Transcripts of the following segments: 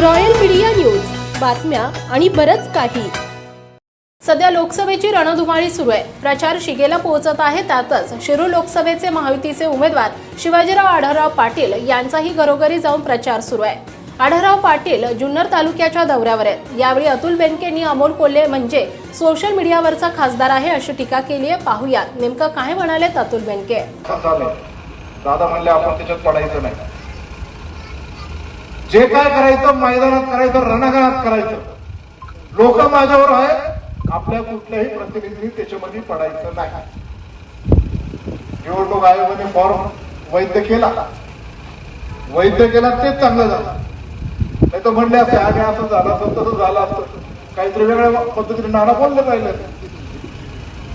Royal media news. बातम्या आणि बरंच काही. सध्या लोकसभेची रणधुमाळी सुरू आहे. प्रचार शिगेला पोहोचत आहे त्यातच शिरूर लोकसभेचे महायुतीचे उमेदवार शिवाजीराव आढळराव पाटील यांचाही घरोघरी जाऊन प्रचार सुरू आहे. आढळराव पाटील जुन्नर तालुक्याच्या दौऱ्यावर आहेत. यावेळी अतुल बेनकेंनी अमोल कोल्हे म्हणजे सोशल मीडियावरचा खासदार आहे अशी टीका केली आहे. पाहूयात नेमकं काय म्हणालेत अतुल बेनके. दादा म्हणले आपण त्याच्यात पडायचं नाही. जे काय करायचं मैदानात करायचं रणगानात करायचं. लोक माझ्यावर आहे आपल्या कुठल्याही प्रतिनिधींनी त्याच्यामध्ये पडायचं नाही. निवडणूक आयोगाने फॉर्म वैध केला. वैध केला तेच चांगलं झालं. नाही तर म्हणले असते आणि असं झालं असतं तसं झालं असतं. काहीतरी वेगळ्या पद्धतीने नाना बोललं पाहिजे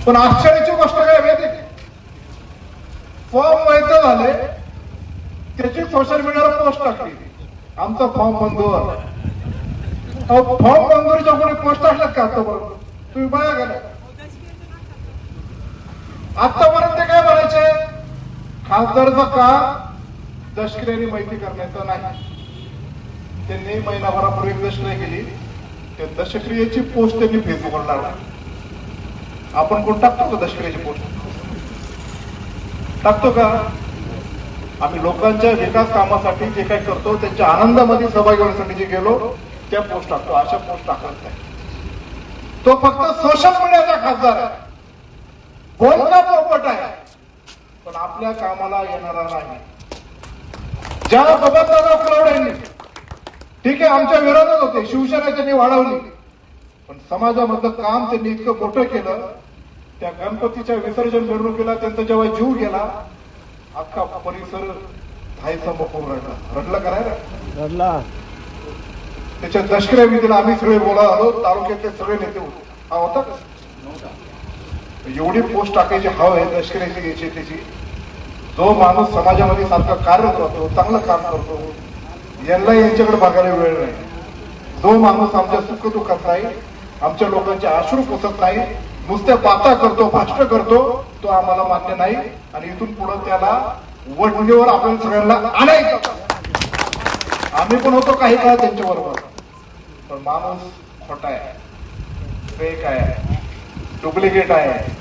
पण आश्चर्याची गोष्ट काय माहिती फॉर्म वैध झाले त्याची सोशल मीडियावर पोस्ट टाकली. आमचा फॉर्म मंजूर फॉर्म मंजुरीच्या कोणी पोस्ट असल्यात का आतापर्यंत? तुम्ही बघा गेला आतापर्यंत ते काय म्हणायचे खासदारचं का दशक्रियाने माहिती करण्याचं नाही. त्यांनी महिनाभरापूर्वी दशक्रिया केली. त्या दशक्रियेची पोस्ट त्यांनी फेसबुकवर लावली. आपण कोण टाकतो का दशक्रियाची पोस्ट? टाकतो का? आम्ही लोकांच्या विकास कामासाठी जे काही करतो त्यांच्या आनंदामध्ये सहभागी होण्यासाठी जे गेलो त्या पोस्ट टाकतो. अशा पोस्ट टाकत नाही. तो फक्त सोशल मीडियाचा खासदार आहे. बोलका पोपट आहे? पण आपल्या कामाला येणारा नाही. ज्या बबनदादा क्लाउड यांनी ठीक आहे आमच्या विरोधात होते. शिवसेना त्यांनी वाढवली. पण समाजामधलं काम त्यांनी इतकं मोठं केलं. त्या गणपतीच्या विसर्जन मिरवणुकीला त्यांचा जेव्हा जीव गेला अख्खा परिसर धायचा बपून रडला रडला करायला रडला. त्याच्या विधीला आम्ही सगळे बोला आलो तालुक्यातले सगळे नेते होते. हा होता एवढी पोस्ट टाकायची हवं आहे दशक्रियाची घ्यायची त्याची जो माणूस समाजामध्ये सारखं कार्य करतो चांगलं काम करतो यांना यांच्याकडे बघायला वेळ नाही. जो माणूस आमच्या सुख दुःखात नाही आमच्या लोकांचे अश्रू पुसत नाही नुसत्या बाता करतो भाष्ट करतो तो आम्हाला मान्य नाही. आणि इथून पुढे त्याला वडणीवर आपण सगळ्यांना आणायचं. आम्ही पण होतो काही काळ त्यांच्या बरोबर पण माणूस खोटा आहे. फेक आहे. डुप्लिकेट आहे.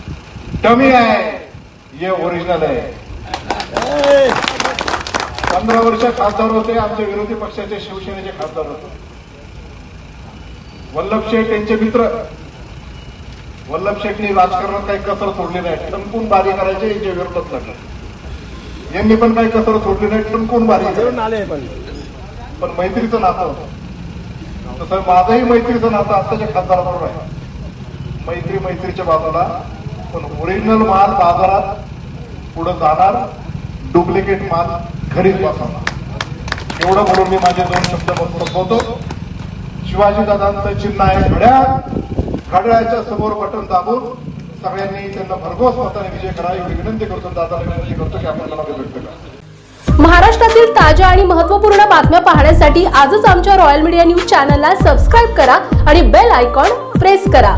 डमी आहे. हे ओरिजिनल आहे. पंधरा वर्ष खासदार होते आमच्या विरोधी पक्षाचे शिवसेनेचे खासदार होते. वल्लभ शेठ यांचे मित्र. वल्लभ शेठनी राजकारणात काही कसर सोडली नाही टणकून बारी करायचे यांच्या विरोधात लढले यांनी पण काही कसर सोडली नाही टणकून बारी आले पण. मैत्रीचं नातं होतं. तसं माझंही मैत्रीचं नातं आत्ताच्या खासदाराबरोबर आहे. मैत्री मैत्रीच्या बाजूला पण ओरिजिनल माल बाजारात पुढे जाणार डुप्लिकेट माल घरीच बसवणार एवढं म्हणून मी माझे दोन शब्द संपवतो शिवाजी दादांचं चिन्ह आहे घड्याळ घड्याळाच्या समोर बटन दाबून सगळ्यांनी त्यांना भरघोस मताने विजय करा. एवढी विनंती करतो दादा विनंती करतो की आपण त्याला व्यक्त करा. महाराष्ट्रातील ताज्या आणि महत्त्वपूर्ण बातम्या पाहण्यासाठी आजच आमच्या रॉयल मीडिया न्यूज चॅनलला सबस्क्राईब करा आणि बेल आयकॉन प्रेस करा.